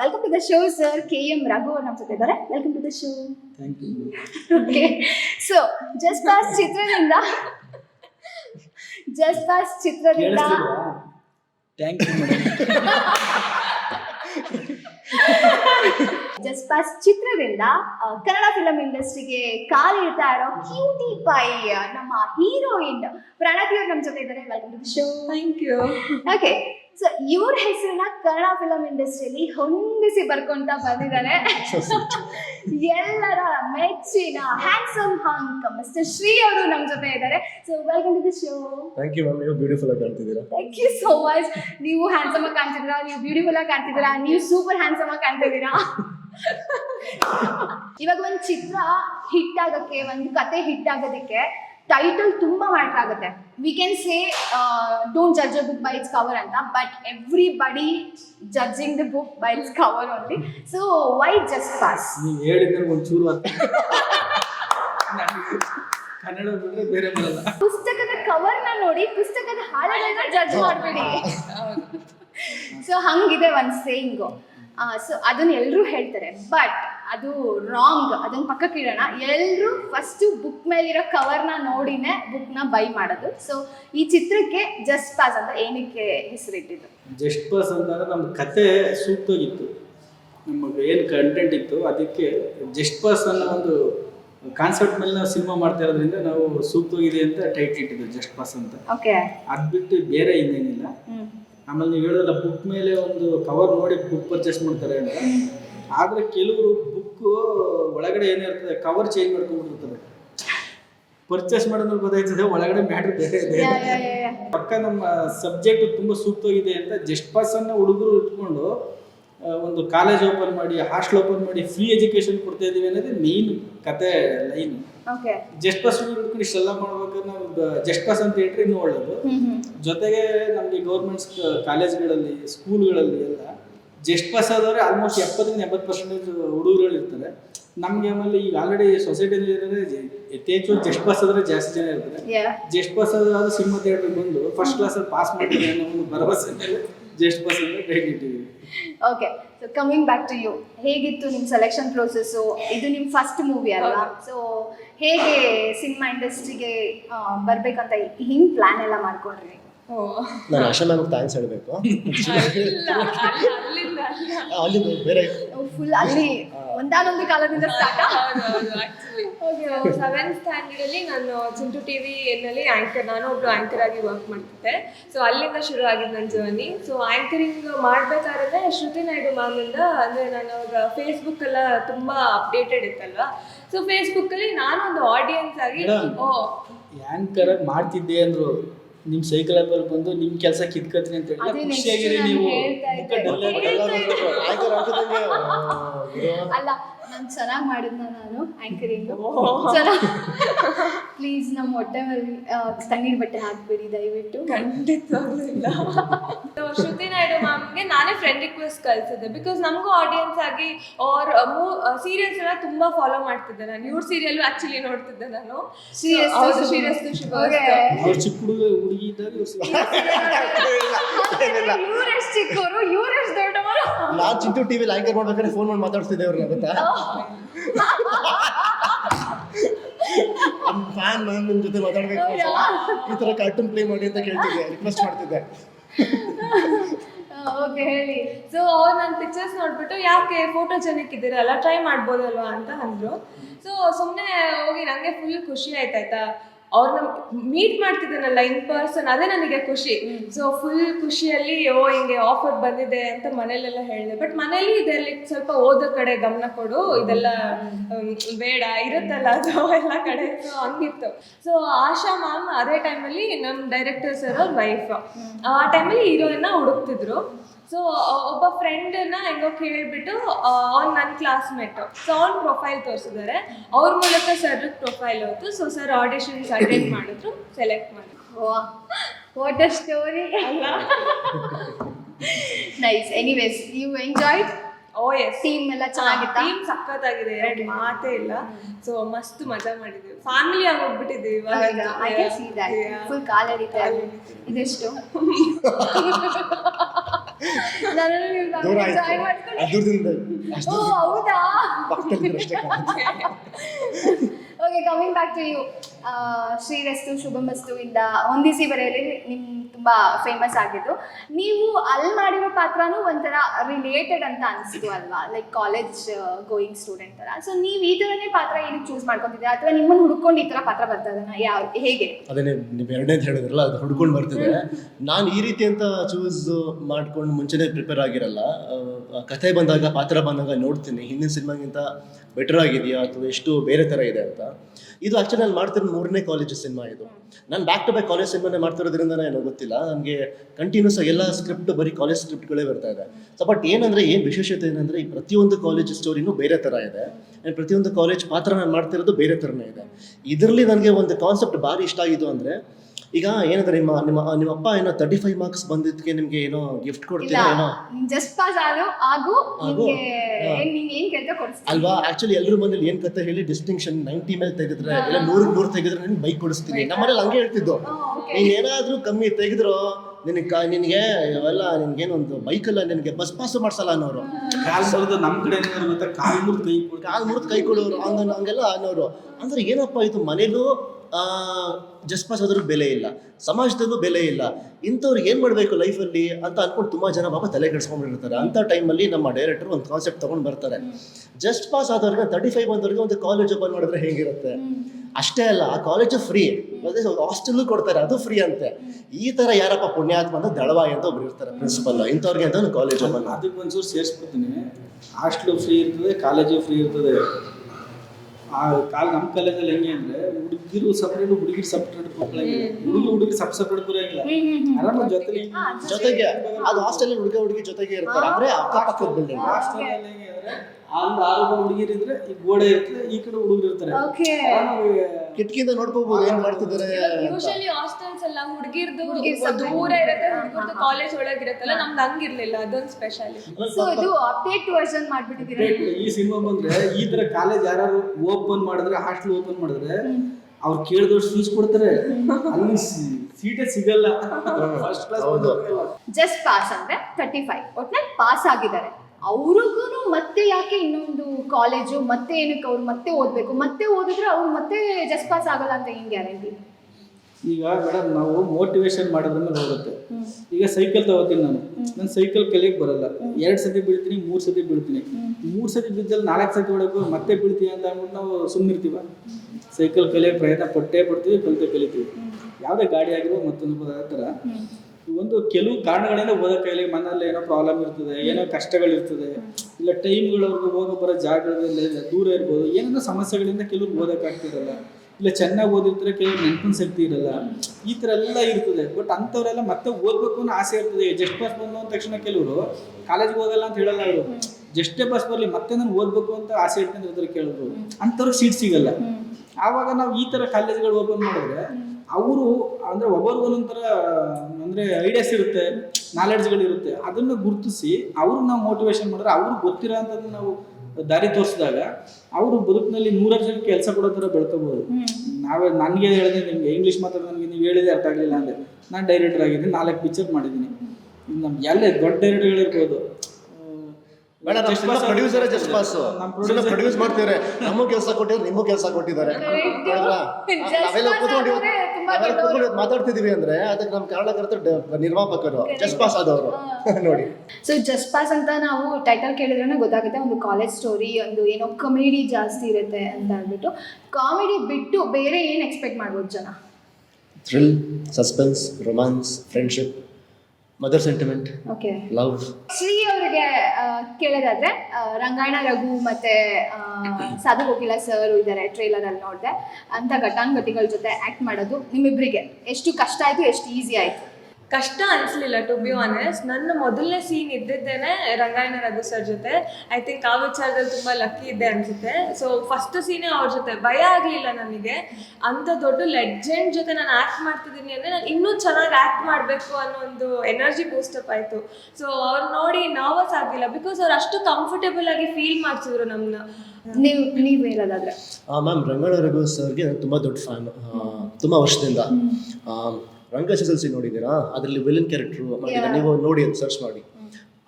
Welcome to the show sir K M Raghu ನಮ್ಮ ಜೊತೆ ಇದ್ದಾರೆ. Welcome to the show okay so just pass ಚಿತ್ರದಿಂದ ಜಸ್ಟ್ ಪಾಸ್ ಚಿತ್ರದಿಂದ thank you madam just pass ಚಿತ್ರದಿಂದ ಕನ್ನಡ ಫಿಲಂ ಇಂಡಸ್ಟ್ರಿಗೆ ಕಾಲಿಡ್ತಾ ಇರೋ ಕ್ಯೂಟಿ ಪೈ ನಮ್ಮ ಹೀರೋಯಿನ್ ಪ್ರಣತಿ ಅವ್ರು ನಮ್ಮ ಜೊತೆ ಇದ್ದಾರೆ. Welcome to show thank you okay so ಇವ್ರ ಹೆಸರನ್ನ ಕನ್ನಡ ಫಿಲಂ ಇಂಡಸ್ಟ್ರಿಯಲ್ಲಿ ಹೊಂದಿಸಿ ಬರ್ಕೊಂತ ಬಂದಿದ್ದಾರೆ. ಎಲ್ಲರ ಮೆಚ್ಚಿನ ಹ್ಯಾಂಡ್ಸಮ್ ಹಾಂಕ್ ಮಿಸ್ಟರ್ ಶ್ರೀ ಅವರು ನಮ್ಮ ಜೊತೆ ಇದ್ದಾರೆ. So welcome to the show thank you ma'am ನೀವು ಬ್ಯೂಟಿಫುಲ್ ಆಗಿ ಕಾಣ್ತಿದ್ದೀರಾ? ಥ್ಯಾಂಕ್ ಯು ಸೋ ಮಚ್ ನೀವು ಹ್ಯಾಂಡ್ಸಮ್ ಆಗಿ ಕಾಣ್ತಿದ್ದೀರಾ? ನೀವು ಬ್ಯೂಟಿಫುಲ್ ಆಗಿ ಕಾಣ್ತಿದ್ದೀರಾ? ನೀವು ಸೂಪರ್ ಹ್ಯಾಂಡ್ಸಮ್ ಆಗಿ ಕಾಣ್ತಿದ್ದೀರಾ? ಇವಾಗ ಒಂದು ಚಿತ್ರ ಹಿಟ್ ಆಗಕ್ಕೆ ಒಂದು ಕತೆ ಹಿಟ್ ಆಗೋದಕ್ಕೆ ಟೈಟಲ್ ತುಂಬಾ ಮ್ಯಾಟರ್ ಆಗುತ್ತೆ. We can say don't judge a book by its cover ಅಂತ but everybody judging the book by its cover only so why Just Pass ನೀವು ಹೇಳಿದ್ರೆ ಒಂಚೂರು ಕನ್ನಡ ಬಿಟ್ರೆ ಬೇರೆ ಬರಲ್ಲ. ಪುಸ್ತಕದ ಕವರ್ನ ನೋಡಿ ಪುಸ್ತಕದ ಹಾಳೆಗಳನ್ನ ಜಡ್ಜ್ ಮಾಡಬೇಡಿ. ಸೊ ಹಂಗಿದೆ ಒಂದು ಸೇಯಿಂಗು ಸೊ ಅದನ್ನ ಎಲ್ಲರೂ ಹೇಳ್ತಾರೆ. ಬಟ್ ಅದು ರಾಂಗ್ ಅದನ್ನ ಪಕ್ಕಕ್ಕೆ ಇಡೋಣ. ಎಲ್ಲರೂ ಫಸ್ಟು ಬುಕ್ ಮೇಲಿರೋ ಕವರ್ನ ನೋಡಿನೇ ಬುಕ್ನ ಬೈ ಮಾಡೋದು. ಸೊ ಈ ಚಿತ್ರಕ್ಕೆ ಜಸ್ಟ್ ಪಾಸ್ ಅಂತ ಏನಕ್ಕೆ ಹೆಸರಿಟ್ಟಿದ್ದು? ಜಸ್ಟ್ ಪಾಸ್ ಅಂತಂದ್ರೆ ನಮ್ಮ ಕತೆ ಸೂಕ್ತವಾಗಿತ್ತು ನಮಗೆ ಏನು ಕಂಟೆಂಟ್ ಇತ್ತು ಅದಕ್ಕೆ ಜಸ್ಟ್ ಪಾಸ್ ಅನ್ನೋ ಒಂದು ಕಾನ್ಸೆಪ್ಟ್ ಮೇಲೆ ನಾವು ಸಿನಿಮಾ ಮಾಡ್ತಾ ಇರೋದ್ರಿಂದ ನಾವು ಸೂಕ್ತವಾಗಿದೆ ಅಂತ ಟೈಟ್ ಇಟ್ಟಿದ್ದು ಜಸ್ಟ್ ಪಾಸ್ ಅಂತ. ಓಕೆ ಅದು ಬಿಟ್ಟು ಬೇರೆ ಇನ್ನೇನಿಲ್ಲ. ಆಮೇಲೆ ನೀವು ಹೇಳಿದ್ರೆ ಬುಕ್ ಮೇಲೆ ಒಂದು ಕವರ್ ನೋಡಿ ಬುಕ್ ಪರ್ಚೇಸ್ ಮಾಡ್ತಾರೆ ಅಂತ. ಆದರೆ ಕೆಲವರು ಬುಕ್ಕು ಒಳಗಡೆ ಏನಿರ್ತದೆ ಕವರ್ ಚೇಂಜ್ ಮಾಡ್ಕೊಂಡ್ಬಿಟ್ಟಿರ್ತಾರೆ. ಪರ್ಚೇಸ್ ಮಾಡಿದ್ರೆ ಗೊತ್ತಾಯ್ತದೆ ಒಳಗಡೆ ಮ್ಯಾಟ್ರ್ ಬೇರೆ ಇದೆ ಪಕ್ಕ ನಮ್ಮ ಸಬ್ಜೆಕ್ಟ್ ತುಂಬ ಸೂಕ್ತವಾಗಿದೆ ಅಂತ ಜಸ್ಟ್ ಪಾಸ್ ಅನ್ನ ಹುಡುಗರು ಇಟ್ಕೊಂಡು ಒಂದು ಕಾಲೇಜ್ ಓಪನ್ ಮಾಡಿ ಹಾಸ್ಟೆಲ್ ಓಪನ್ ಮಾಡಿ ಫ್ರೀ ಎಜುಕೇಶನ್ ಕೊಡ್ತಾ ಇದ್ದೀವಿ ಅನ್ನೋದೇ ಮೇನ್ ಕತೆ ಲೈನ್ ಜಸ್ಟ್ ಪಾಸ್ ಹಿಡ್ಕೊಂಡು ಇಷ್ಟೆಲ್ಲ ಮಾಡ್ಬೇಕಾದ್ರೆ ನಾವು ಜಸ್ಟ್ ಪಾಸ್ ಅಂತ ಹೇಳಿ ಇನ್ನೂ ಒಳ್ಳೇದು. ಜೊತೆಗೆ ನಮಗೆ ಗೌರ್ಮೆಂಟ್ಸ್ ಕಾಲೇಜ್ಗಳಲ್ಲಿ ಸ್ಕೂಲ್ಗಳಲ್ಲಿ ಎಲ್ಲ ಜಸ್ಟ್ ಪಾಸ್ ಆದವ್ರೆ ಆಲ್ಮೋಸ್ಟ್ ಎಪ್ಪತ್ತರಿಂದ ಎಂಬತ್ತು ಪರ್ಸೆಂಟೇಜ್ ಹುಡುಗರುಗಳು ಇರ್ತಾರೆ. ನಮ್ಗೆ ಆಮೇಲೆ ಈಗ ಆಲ್ರೆಡಿ ಸೊಸೈಟಿಯಲ್ಲಿ ಯಥೇಚ್ಛ ಜಸ್ಟ್ ಪಾಸ್ ಆದ್ರೆ ಜಾಸ್ತಿ ಜನ ಇರ್ತಾರೆ. ಜಸ್ಟ್ ಪಾಸ್ ಆದ್ರೆ ಸಿನಿಮಾ ಥಿಯೇಟರ್ ಬಂದು ಫಸ್ಟ್ ಕ್ಲಾಸಲ್ಲಿ ಪಾಸ್ ಮಾಡ್ತಾರೆ ಅನ್ನೋ ಒಂದು ಭರವಸೆ ಮೇಲೆ ಜಸ್ಟ್ ಪಾಸ್ ಡೈಟ್ ಇಟ್ಟಿದ್ದೀವಿ okay so coming back to you ಹೇಗಿತ್ತು ನಿಮ್ಮ ಸೆಲೆಕ್ಷನ್ ಪ್ರೋಸೆಸ್ ಇದು ನಿಮ್ಮ ಫಸ್ಟ್ ಮೂವಿ ಅಲ್ಲ ಸೊ ಹೇಗೆ ಸಿನಿಮಾ ಇಂಡಸ್ಟ್ರಿಗೆ ಬರ್ಬೇಕಂತ ಹಿಂಗೆ ಪ್ಲಾನ್ ಎಲ್ಲ ಮಾಡ್ಕೊಂಡ್ರಿ? ನಾನು ಆಶಾ ಮ್ಯಾಮ್ಗೆ ಥ್ಯಾಂಕ್ಸ್ ಹೇಳಬೇಕು ಅಲ್ಲಿಂದ ಅಲ್ಲ. ಅಲ್ಲಿ ಬೇರೆ. ಫುಲ್ ಅಲ್ಲಿ ಒಂದಾನೊಂದು ಕಾಲದಿಂದ ಸೆವೆಂತ್ ಸ್ಟ್ಯಾಂಡರ್ಡ್ ಅಲ್ಲಿ ನಾನು ಚಿಂಟು ಟಿವಿ ನಲ್ಲಿ ಆಂಕರ್ ನಾನು ಒಬ್ಬರು ಆಂಕರ್ ಆಗಿ ವರ್ಕ್ ಮಾಡ್ತಿದ್ದೆ. ಸೊ ಅಲ್ಲಿಂದ ಶುರು ಆಗಿದ್ದು ನನ್ನ ಜರ್ನಿ ಸೊ ಆಂಕರಿಂಗ್ ಮಾಡ್ಬೇಕಾದ್ರೆ ಶ್ರುತಿ ನಾಯ್ಡು ಮ್ಯಾಮಿಂದ ಅಂದ್ರೆ ನಾನು ಅವಾಗ ಫೇಸ್ಬುಕ್ ಎಲ್ಲ ತುಂಬಾ ಅಪ್ಡೇಟೆಡ್ ಇತ್ತಲ್ವಾ? ಸೊ ಫೇಸ್ಬುಕ್ ಅಲ್ಲಿ ನಾನು ಒಂದು ಆಡಿಯನ್ಸ್ ಆಗಿ. ಓ. ಆಂಕರ್ ಮಾಡ್ತಿದ್ದೆ ಅಂದ್ರು ನಿಮ್ ಸೈಕಲ್ ಅಲ್ಲಿ ಬಂದು ನಿಮ್ ಕೆಲಸ ಕಿತ್ಕೋತೀನಿ ಅಂತ ಹೇಳಿ ಅದೇ next ಖುಷಿಯಾಗಿರಿ ನಾನು ನೀವು ಹೇಳ್ತಾ ಇದ್ದೆ. ಮುಖ dull ಆಗಿ ಎಲ್ಲ ಬಂದ್ಬಿಟ್ರು. ಆಯ್ತು ರಾಜ್ಯದಂಗೆ, ಆ, ಇದು. ಅಲ್ಲ ನಾನು ಚೆನ್ನಾಗಿ ಮಾಡಿದ್ನ ನಾನು ಆಂಕರಿಂಗ್ ಚೆನ್ನಾಗಿ ಪ್ಲೀಸ್ ನಮ್ಮ ಹೊಟ್ಟೆ ಮೇಲೆ ತಣ್ಣೀರ್ ಬಟ್ಟೆ ಹಾಕ್ಬೇಡಿ ದಯವಿಟ್ಟು. ಖಂಡಿತವಾಗ್ಲೂ ಇಲ್ಲ. ಶ್ರುತಿ ನಾಯ್ಡು ಮ್ಯಾಮ್ಗೆ ನಾನೇ ಫ್ರೆಂಡ್ ರಿಕ್ವೆಸ್ಟ್ ಕಳ್ಸಿದ್ದೆ ಬಿಕಾಸ್ ನಮಗೂ ಆಡಿಯನ್ಸ್ ಆಗಿ ಅವ್ರ ಸೀರಿಯಲ್ಸ್ ಎಲ್ಲ ತುಂಬಾ ಫಾಲೋ ಮಾಡ್ತಿದ್ದೆ ನಾನು. ಇವ್ರ ಸೀರಿಯಲ್ ಆಕ್ಚುಲಿ ನೋಡ್ತಿದ್ದೆ ನಾನು. ಸೀರಿಯಸ್ ಚಿಕ್ಕ ಹುಡುಗಿ ಚಿಕ್ಕವರು ಇವ್ರೆಷ್ಟು ದೊಡ್ಡವರು? ನಾನ್ ಚಿಂಟು ಟಿವಿ ಆಂಕರ್ ಮಾಡ್ಬೇಕಾದ್ರೆ ಫೋನ್ ಮಾಡಿ ಮಾತಾಡ್ತಿದ್ದೆ ಅವ್ರನ್ನ ಗೊತ್ತಾ? ಫ್ಯಾನ್ ನಾನು ನಿಮ್ ಜೊತೆ ಮಾತಾಡ್ಬೇಕು ಈ ತರ ಕಾರ್ಟೂನ್ ಪ್ಲೇ ಮಾಡಿ ಅಂತ ಕೇಳ್ತಿದ್ದೆ ರಿಕ್ವೆಸ್ಟ್ ಮಾಡ್ತಿದ್ದೆ. ಓಕೆ ಹೇಳಿ. ಸೊ ಅವ್ರು ನನ್ನ ಪಿಕ್ಚರ್ಸ್ ನೋಡ್ಬಿಟ್ಟು ಯಾಕೆ ಫೋಟೋಜೆನಿಕ್ ಇದ್ದೀರಲ್ಲ ಟ್ರೈ ಮಾಡ್ಬೋದಲ್ವಾ ಅಂತ ಅಂದರು. ಸೊ ಸುಮ್ಮನೆ ಹೋಗಿ ನನಗೆ ಫುಲ್ ಖುಷಿ ಆಯ್ತಾಯ್ತಾ? ಅವ್ರನ್ನ ಮೀಟ್ ಮಾಡ್ತಿದ್ದಾನಲ್ಲ ಇನ್ ಪರ್ಸನ್ ಅದೇ ನನಗೆ ಖುಷಿ. ಸೊ ಫುಲ್ ಖುಷಿಯಲ್ಲಿ ಓ ಹಿಂಗೆ ಆಫರ್ ಬಂದಿದೆ ಅಂತ ಮನೇಲೆಲ್ಲ ಹೇಳಿದೆ. ಬಟ್ ಮನೇಲಿ ಇದರಲ್ಲಿ ಸ್ವಲ್ಪ ಓದೋ ಕಡೆ ಗಮನ ಕೊಡು ಇದೆಲ್ಲ ಬೇಡ ಇರುತ್ತಲ್ಲ ಅದು ಎಲ್ಲ ಕಡೆ. ಸೊ ಹಂಗಿತ್ತು. ಸೊ ಆಶಾ ಮ್ಯಾಮ್ ಅದೇ ಟೈಮಲ್ಲಿ ನಮ್ಮ ಡೈರೆಕ್ಟರ್ ಸರ್ ಅವ್ರ ವೈಫ್ ಆ ಟೈಮಲ್ಲಿ ಹೀರೋಯಿನ್ನ ಹುಡುಕ್ತಿದ್ರು. ಸೊ ಒಬ್ಬ ಫ್ರೆಂಡನ್ನ ಹೆಂಗೋ ಕೇಳಿಬಿಟ್ಟು ಅವ್ನು ನನ್ನ ಕ್ಲಾಸ್ಮೇಟು ಸೊ ಅವ್ನ ಪ್ರೊಫೈಲ್ ತೋರಿಸಿದ್ದಾರೆ ಅವ್ರ ಮೂಲಕ ಸರ್ ಪ್ರೊಫೈಲ್ ಹೋಯ್ತು. ಸೊ ಸರ್ ಆಡಿಷನ್ ಅಟೆಂಡ್ ಮಾಡಿದ್ರು. ಸೆಲೆಕ್ಟ್ ಮಾಡಿದ್ರು what a story nice anyways you enjoyed oh yes team ಎಲ್ಲ ಚೆನ್ನಾಗಿತ್ತು? ಟೀಮ್ ಸಖತ್ತಾಗಿದೆ. ಎರಡು ಮಾತೇ ಇಲ್ಲ. ಸೊ ಮಸ್ತ್ ಮಜಾ ಮಾಡಿದ್ವಿ. ಫ್ಯಾಮಿಲಿ ಆಗಿ ಇವಾಗ. I can see that full call ಇದೆ. ಇದೆಷ್ಟು? ದೂರ ಆಯ್ತು. ಅಷ್ಟು ಹೌದಾ? ಪಕ್ಕದಲ್ಲಿ ಕಾಣುತ್ತೆ. Okay coming back to you Shrirastu Shubhamastu ಇಂದ ಹೊಂದಿಸಿ ಬರೆಯಲ್ಲಿ ನಿಮ್ ತುಂಬಾ ಫೇಮಸ್ ಆಗಿದ್ದು. ನೀವು ಅಲ್ಲಿ ಮಾಡಿರೋ ಪಾತ್ರನೂ ಒಂಥರ ರಿಲೇಟೆಡ್ ಅಂತ ಅನಿಸ್ತು ಅಲ್ವಾ? ಲೈಕ್ ಕಾಲೇಜ್ ಗೋಯಿಂಗ್ ಸ್ಟೂಡೆಂಟ್ ಥರ. ಸೊ ನೀವು ಈ ಥರನೇ ಪಾತ್ರ ಏನಕ್ಕೆ ಚೂಸ್ ಮಾಡ್ಕೊತಿದ್ದೀರಾ? ಅಥವಾ ನಿಮ್ಮನ್ನು ಹುಡ್ಕೊಂಡು ಈ ಥರ ಪಾತ್ರ ಬರ್ತದ ಯಾವ, ಹೇಗೆ? ಅದೇ ನೀವು ಎರಡನೇದು ಹೇಳಿದ್ರಲ್ಲ, ಅದು ಹುಡ್ಕೊಂಡು ಬರ್ತಿದೆ. ನಾನು ಈ ರೀತಿ ಅಂತ ಚೂಸ್ ಮಾಡ್ಕೊಂಡು ಮುಂಚೆನೇ ಪ್ರಿಪೇರ್ ಆಗಿರಲ್ಲ ಕಥೆ ಬಂದಾಗ, ಪಾತ್ರ ಬಂದಾಗ ನೋಡ್ತೀನಿ. ಹಿಂದಿನ ಸಿನಿಮಾಗಿಂತ ಬೆಟರ್ ಆಗಿದೆಯಾ ಅಥವಾ ಎಷ್ಟು ಬೇರೆ ಥರ ಇದೆ ಅಂತ. ಇದು ಆ್ಯಕ್ಚುಲಿ ನಾನು ಮಾಡ್ತಿರೋ ಮೂರನೇ ಕಾಲೇಜ್ ಸಿನಿಮಾ ಇದು. ನಾನು ಬ್ಯಾಕ್ ಟು ಬ್ಯಾಕ್ ಕಾಲೇಜ್ ಸಿನಿಮಾನೇ ಮಾಡ್ತಿರೋದ್ರಿಂದ ಏನೋ ಗೊತ್ತಿಲ್ಲ. ನನಗೆ ಕಂಟಿನ್ಯೂಸ್ ಆಗಿ ಎಲ್ಲ ಸ್ಕ್ರಿಪ್ಟ್ ಬರೀ ಕಾಲೇಜ್ ಸ್ಕ್ರಿಪ್ಟ್ಗಳೇ ಬರ್ತಾ ಇದೆ. ಸೊ ಬಟ್ ಏನಂದರೆ, ಏನು ವಿಶೇಷತೆ ಏನಂದರೆ, ಈ ಪ್ರತಿಯೊಂದು ಕಾಲೇಜ್ ಸ್ಟೋರಿನೂ ಬೇರೆ ಥರ ಇದೆ. ಆ್ಯಂಡ್ ಪ್ರತಿಯೊಂದು ಕಾಲೇಜ್ ಪಾತ್ರ ನಾನು ಮಾಡ್ತಿರೋದು ಬೇರೆ ಥರನೇ ಇದೆ. ಇದರಲ್ಲಿ ನನಗೆ ಒಂದು ಕಾನ್ಸೆಪ್ಟ್ ಭಾರಿ ಇಷ್ಟ ಆಗಿದ್ದು ಅಂದರೆ ಈಗ ಏನಂದ್ರೆ ನಿಮ್ಮ ನಿಮ್ಮ ನಿಮ್ಮ ಅಪ್ಪ ಏನೋ ತರ್ಟಿ ಫೈವ್ ಮಾರ್ಕ್ಸ್ ಬಂದಿದ್ದಕ್ಕೆ ನಿಮ್ಗೆ ಏನೋ ಗಿಫ್ಟ್ ಕೊಡ್ತೀರಾ ಏನೋ? ಜಸ್ಟ್ ಪಾಸ್ ಆಗು ಹಾಗೂ ಆಗು. ನಿಮಗೆ ಏನ್ ನೀನ್ ಏನ್ ಕೇಳ್ತಾ ಕೊಡಿಸ್ತೀನಿ ಅಲ್ವಾ? ಆಕ್ಚುಲಿ ಎಲ್ಲರೂ ಮನೇಲಿ ಏನ್ ಕತೆ ಹೇಳಿ ಡಿಸ್ಟಿಂಕ್ಷನ್ ನೈಂಟಿ ಮೇಲೆ ತೆಗೆದ್ರೆ ಇಲ್ಲ ನೂರಕ್ಕೆ ನೂರು ತೆಗೆದ್ರೆ ನಿನ್ ಬೈಕ್ ಕೊಡಿಸ್ತೀನಿ. ನಮ್ಮ ಮನೇಲಿ ಹಂಗೆ ಹೇಳ್ತಿದ್ದು. ನೀನ್ ಏನಾದ್ರೂ ಕಮ್ಮಿ ತೆಗೆದ್ರು ನಿನಗೆ ನಿನಗೆ ಇವೆಲ್ಲ ನಿನ್ಗೇನೊಂದು ಬೈಕಲ್ಲ ನಿನಗೆ ಬಸ್ ಪಾಸ್ ಮಾಡ್ಸಲ್ಲ ಅನ್ನೋರು. ಕಾಲ್ ಮುರಿದು ನಮ್ಮ ಕಡೆ ಏನಾದ್ರು ಗೊತ್ತಾ ಕಾಲ್ ಮುರಿದು ಕೈ ಕಾಲ್ ಮುರಿದು ಕೈ ಕೊಡೋರು ಹಂಗ ಹಂಗೆಲ್ಲ ಅನ್ನೋರು. ಅಂದ್ರೆ ಏನಪ್ಪ ಇದು ಮನೇಲೂ ಜಸ್ಟ್ ಪಾಸ್ ಆದ್ರೂ ಬೆಲೆ ಇಲ್ಲ. ಸಮಾಜದಲ್ಲೂ ಬೆಲೆ ಇಲ್ಲ. ಇಂಥವ್ರಿಗೆ ಏನು ಮಾಡಬೇಕು ಲೈಫಲ್ಲಿ ಅಂತ ಅನ್ಕೊಂಡು ತುಂಬ ಜನ ಪಾಪ ತಲೆ ಕೆಡಿಸ್ಕೊಂಡಿರ್ತಾರೆ ಅಂಥ ಟೈಮಲ್ಲಿ ನಮ್ಮ ಡೈರೆಕ್ಟರ್ ಒಂದು ಕಾನ್ಸೆಪ್ಟ್ ತೊಗೊಂಡು ಬರ್ತಾರೆ. ಜಸ್ಟ್ ಪಾಸ್ ಆದವ್ರಿಗೆ ತರ್ಟಿ ಫೈವ್ ಬಂದವರಿಗೆ ಒಂದು ಕಾಲೇಜ್ ಓಪನ್ ಮಾಡಿದ್ರೆ ಹೇಗಿರುತ್ತೆ? ಅಷ್ಟೇ ಅಲ್ಲ ಆ ಕಾಲೇಜು ಫ್ರೀ ಅದೇ ಹಾಸ್ಟೆಲ್ಲು ಕೊಡ್ತಾರೆ ಅದು ಫ್ರೀ ಅಂತೆ. ಈ ಥರ ಯಾರಪ್ಪ ಪುಣ್ಯಾತ್ಮ ಅಂತ ದಳವಾಯಿ ಅಂತ ಒಬ್ರು ಇರ್ತಾರೆ ಪ್ರಿನ್ಸಿಪಲ್ ಇಂಥವ್ರಿಗೆ ಅಂತ ಒಂದು ಕಾಲೇಜ್ ಓಪನ್ ಅದಕ್ಕೆ ಒಂಚೂರು ಸೇರಿಸ್ಬಿಡ್ತೀನಿ ಹಾಸ್ಟೆಲ್ ಫ್ರೀ ಇರ್ತದೆ ಕಾಲೇಜು ಫ್ರೀ ಇರ್ತದೆ. ಆ ಕಾಲ ನಮ್ಮ ಕಾಲೇಜಲ್ಲಿ ಹೆಂಗೆ ಅಂದ್ರೆ ಹುಡುಗಿರು ಸಪ್ರೇಟ್ ಹುಡುಗಿರು ಸಪ್ರೇಟ್ ಕೂತ್ಕೊಳ್ಳಂಗಿಲ್ಲ ಹುಡುಗಿ ಹುಡುಗಿ ಸಪ್ ಸಪ್ರೇಟ್ ಕೂರಂಗಿಲ್ಲ ಆರಾಮ ಜೊತೆಲಿ ಜೊತೆಗೆ. ಅದು ಹಾಸ್ಟೆಲ್ ಹುಡುಗ ಹುಡುಗಿ ಜೊತೆಗೆ ಇರ್ತಾರೆ. ಅಂದ್ರೆ ಅಕ್ಕಪಕ್ಕದ ಬಿಲ್ಡಿಂಗ್ ಹಾಸ್ಟೆಲ್ ಅಲ್ಲಿ ಅಲ್ಲಿ ಆರು ಹುಡುಗಿರು ಇದ್ರೆ ಈ ಗೋಡೆ ಇರ್ತದೆ ಈ ಕಡೆ ಹುಡುಗರು ಇರ್ತಾರೆ. ಕಿಟಕಿಯಿಂದ ನೋಡ್ಕೋಬಹುದು ಏನ್ ಮಾಡ್ತಿದ್ದಾರೆ. ಯೂಶಲಿ ಹಾಸ್ಟೆಲ್ಸ್ ಎಲ್ಲ ಹುಡುಗಿರ್ದು ಹುಡ್ಗಿರ್ ದೂರ ಇರುತ್ತೆ ಹುಡುಗರ್ದು ಕಾಲೇಜ್ ಇರತ್ತಲ್ಲ ನಮ್ದು ಹಂಗಿರ್ಲಿಲ್ಲ ಅದೊಂದು ಸ್ಪೆಷಾಲಿಟಿ ಸೊ ಇದು ಅಪ್ಡೇಟ್ ವರ್ಷನ್ ಮಾಡ್ಬಿಟ್ಟಿದ್ದೀರಾ? ಈ ಸಿನಿಮಾ ಬಂದ್ರೆ ಈ ತರ ಕಾಲೇಜ್ ಯಾರು ಓಪನ್ ಮಾಡಿದ್ರೆ ಹಾಸ್ಟೆಲ್ ಓಪನ್ ಮಾಡಿದ್ರೆ ಅವ್ರು ಕೇಳಿದಷ್ಟು ಫೀಸ್ ಕೊಡ್ತಾರೆ. ಅಲ್ಲಿ ಸೀಟೇ ಸಿಗಲ್ಲ. ಫಸ್ಟ್ ಕ್ಲಾಸ್ ಜಸ್ಟ್ ಪಾಸ್ ಅಂದ್ರೆ ತರ್ಟಿ ಫೈವ್ ಒಟ್ನಲ್ಲಿ ಪಾಸ್ ಆಗಿದ್ದಾರೆ. ಅವ್ರಿಗೂ ಮತ್ತೆ ಯಾಕೆ ಇನ್ನೊಂದು ಕಾಲೇಜು ಮತ್ತೆ ಏನಕ್ಕೆ ಅವ್ರು ಮತ್ತೆ ಓದಬೇಕು? ಮತ್ತೆ ಓದಿದ್ರೆ ಅವ್ರು ಮತ್ತೆ ಜಸ್ಟ್ ಪಾಸ್ ಆಗಲ್ಲ ಅಂತ ಹಿಂಗೆ ಗ್ಯಾರಂಟಿ ಈಗ ಮೇಡಮ್ ನಾವು ಮೋಟಿವೇಶನ್ ಮಾಡೋದ್ರ ಮೇಲೆ ಹೋಗುತ್ತೆ. ಈಗ ಸೈಕಲ್ ತಗೋತೀನಿ ನಾನು. ನನ್ನ ಸೈಕಲ್ ಕಲಿಯಕ್ಕೆ ಬರಲ್ಲ. ಎರಡು ಸತಿ ಬೀಳ್ತೀನಿ ಮೂರು ಸತಿ ಬೀಳ್ತೀನಿ. ಮೂರು ಸತಿ ಬಿದ್ದಲ್ಲಿ ನಾಲ್ಕು ಸತಿ ಹೊಡಬೇಕು ಮತ್ತೆ ಬೀಳ್ತೀವಿ ಅಂತ ಅಂದ್ಬಿಟ್ಟು ನಾವು ಸುಮ್ಮನಿರ್ತೀವ ಸೈಕಲ್ ಕಲಿಯೋಕೆ ಪ್ರಯತ್ನ ಪಟ್ಟೇ ಪಡ್ತೀವಿ ಕಲಿತೆ ಕಲಿತೀವಿ. ಯಾವುದೇ ಗಾಡಿ ಆಗಿರೋ ಮತ್ತೊಂದು ಥರ. ಒಂದು ಕೆಲವು ಕಾರಣಗಳಿಂದ ಕೈಲಿ ಮನೇಲಿ ಏನೋ ಪ್ರಾಬ್ಲಮ್ ಇರ್ತದೆ ಏನೋ ಕಷ್ಟಗಳಿರ್ತದೆ ಇಲ್ಲ ಟೈಮ್ಗಳವ್ರಿಗೆ ಹೋಗೋ ಬರೋ ಜಾಗದಲ್ಲಿ ದೂರ ಇರ್ಬೋದು ಏನೇನೋ ಸಮಸ್ಯೆಗಳಿಂದ ಕೆಲವ್ರು ಓದೋಕ್ಕಾಗ್ತಿರಲ್ಲ ಇಲ್ಲ ಚೆನ್ನಾಗಿ ಓದಿದ್ರೆ ಕೆಲವ್ರು ನೆನಪಿನ ಶಕ್ತಿ ಇರಲ್ಲ ಈ ಥರ ಎಲ್ಲ ಇರ್ತದೆ. ಬಟ್ ಅಂಥವ್ರೆಲ್ಲ ಮತ್ತೆ ಓದಬೇಕು ಅನ್ನೋ ಆಸೆ ಇರ್ತದೆ. ಜಸ್ಟ್ ಪಾಸ್ ಬಂದು ಅಂದ ತಕ್ಷಣ ಕೆಲವರು ಕಾಲೇಜ್ಗೆ ಹೋಗಲ್ಲ ಅಂತ ಹೇಳಲ್ಲ ಅವರು. ಜಸ್ಟೇ ಪಾಸ್ ಬರಲಿ ಮತ್ತೆ ನಾನು ಓದಬೇಕು ಅಂತ ಆಸೆ ಇಟ್ಕೊಂಡಿರ್ತಾರೆ ಕೆಲವರು ಅಂಥವ್ರಿಗೆ ಸೀಟ್ ಸಿಗಲ್ಲ. ಆವಾಗ ನಾವು ಈ ಥರ ಕಾಲೇಜ್ಗಳು ಓಪನ್ ಮಾಡಿದ್ರೆ ಅವರು ಅಂದರೆ ಒಬ್ಬರು ಒಂದೊಂಥರ ಅಂದರೆ ಐಡಿಯಾಸ್ ಇರುತ್ತೆ ನಾಲೆಡ್ಜ್ಗಳಿರುತ್ತೆ ಅದನ್ನು ಗುರುತಿಸಿ ಅವ್ರಿಗೆ ನಾವು ಮೋಟಿವೇಶನ್ ಮಾಡಿದ್ರೆ ಅವ್ರಿಗೆ ಗೊತ್ತಿರೋ ಅಂಥದ್ದು ನಾವು ದಾರಿ ತೋರಿಸಿದಾಗ ಅವರು ಬದುಕಿನಲ್ಲಿ ನೂರಾರು ಜನಕ್ಕೆ ಕೆಲಸ ಕೊಡೋ ಥರ ಬೆಳ್ಕೋಬೋದು. ನಾವೇ ನನಗೆ ಹೇಳಿದೆ ನಿಮಗೆ ಇಂಗ್ಲೀಷ್ ಮಾತ್ರ ನನಗೆ ನೀವು ಹೇಳಿದೆ ಅರ್ಥ ಆಗಲಿಲ್ಲ ಅಂದರೆ ನಾನು ಡೈರೆಕ್ಟರ್ ಆಗಿದ್ದೀನಿ ನಾಲ್ಕು ಪಿಕ್ಚರ್ ಮಾಡಿದ್ದೀನಿ. ನಮ್ಗೆ ಎಲ್ಲೇ ದೊಡ್ಡ ಎರಡುಗಳಿರ್ಬೋದು ಬೇಡ ನಮ್ಮ ಸಿನಿಮಾ ಪ್ರೊಡ್ಯೂಸರೇ ಜಸ್ಟ್ ಪಾಸ್ ಸಿನಿಮಾ ಪ್ರೊಡ್ಯೂಸ್ ಮಾಡ್ತಿದ್ದಾರೆ ನಮಗೂ ಕೆಲಸ ಕೊಟ್ಟಿದ್ರೆ ನಿಮಗೂ ಕೆಲಸ ಕೊಟ್ಟಿದ್ದಾರೆ. ಹೌದಾ? ನಾವೆಲ್ಲ ಕೂತ್ಕೊಂಡು ತುಂಬಾ ನಾವೆಲ್ಲ ಕೂತ್ಕೊಂಡು ಮಾತಾಡ್ತಿದೀವಿ ಅಂದ್ರೆ ಅದಕ್ಕೆ ನಮ್ಮ ಕಾರಣಕರ್ತ ನಿರ್ಮಾಪಕರು ಜಸ್ಟ್ ಪಾಸ್ ಆದವರು. ನೋಡಿ. ಸೊ ಜಸ್ಟ್ ಪಾಸ್ ಅಂತ ನಾವು ಟೈಟಲ್ ಕೇಳಿದ್ರೆ ಗೊತ್ತಾಗುತ್ತೆ ಒಂದು ಕಾಲೇಜ್ ಸ್ಟೋರಿ ಒಂದು ಏನೋ ಕಾಮಿಡಿ ಜಾಸ್ತಿ ಇರುತ್ತೆ ಅಂತ ಅಂದ್ಬಿಟ್ಟು. ಕಾಮಿಡಿ ಬಿಟ್ಟು ಬೇರೆ ಏನು ಎಕ್ಸ್ಪೆಕ್ಟ್ ಮಾಡ್ಬೋದು ಜನ? Thrill suspense romance friendship mother sentiment okay love Shri ಅವರಿಗೆ ಕೇಳೋದಾದ್ರೆ ಆ, ರಂಗಾಯಣ ರಘು ಮತ್ತೆ ಆ, ಸಾಧು ಕೋಕಿಲ ಸರ್ ಇದ್ದಾರೆ ಟ್ರೈಲರ್ ಅಲ್ಲಿ ನೋಡಿದೆ. ಅಂತ ಘಟಾನುಘಟಿಗಳ ಜೊತೆ ಆಕ್ಟ್ ಮಾಡೋದು ನಿಮ್ಮಿಬ್ಬರಿಗೆ ಎಷ್ಟು ಕಷ್ಟ ಆಯ್ತು ಎಷ್ಟು ಈಸಿ ಆಯ್ತು? ಕಷ್ಟ ಅನಿಸ್ಲಿಲ್ಲ ಟು ಬಿ ಆನೆಸ್ಟ್ ನನ್ನ ಮೊದಲನೇ ಸೀನ್ ಇದ್ದಿದ್ದೇನೆ ರಂಗಾಯಣ ರಘು ಸರ್ ಜೊತೆ. ಐ ಥಿಂಕ್ ಆ ವಿಚಾರದಲ್ಲಿ ತುಂಬಾ ಲಕ್ಕಿ ಇದ್ದೆ ಅನ್ಸುತ್ತೆ. ಸೊ ಫಸ್ಟ್ ಸೀನೇ ಅವ್ರ ಜೊತೆ. ಭಯ ಆಗಲಿಲ್ಲ ನನಗೆ. ಅಂತ ದೊಡ್ಡ ಲೆಜೆಂಡ್ ಜೊತೆ ನಾನು ಆ್ಯಕ್ಟ್ ಮಾಡ್ತಿದ್ದೀನಿ ಅಂದರೆ ನಾನು ಇನ್ನೂ ಚೆನ್ನಾಗಿ ಆ್ಯಕ್ಟ್ ಮಾಡಬೇಕು ಅನ್ನೋ ಒಂದು ಎನರ್ಜಿ ಬೂಸ್ಟಪ್ ಆಯಿತು. ಸೊ ಅವ್ರು ನೋಡಿ ನರ್ವಸ್ ಆಗಿಲ್ಲ ಬಿಕಾಸ್ ಅವ್ರು ಅಷ್ಟು ಕಂಫರ್ಟೇಬಲ್ ಆಗಿ ಫೀಲ್ ಮಾಡ್ಸಿದ್ರು ನಮ್ಮನ್ನ ನೀವು ನೀವು ಹೇಳೋದಾದ್ರೆ. ಮ್ಯಾಮ್ ರಂಗಣ ರಘು ಸರ್ಗೆ ನಾನು ತುಂಬ ದೊಡ್ಡ ಫ್ಯಾನ್ ತುಂಬ ವರ್ಷದಿಂದ. Ranga S S L C ನೋಡಿದ್ದೀರಾ? ಅದರಲ್ಲಿ ವಿಲನ್ ಕ್ಯಾರೆಕ್ಟ್ರು ಮಾಡಿದ್ದಾರೆ ನೀವು ನೋಡಿ ಅದು ಸರ್ಚ್ ಮಾಡಿ.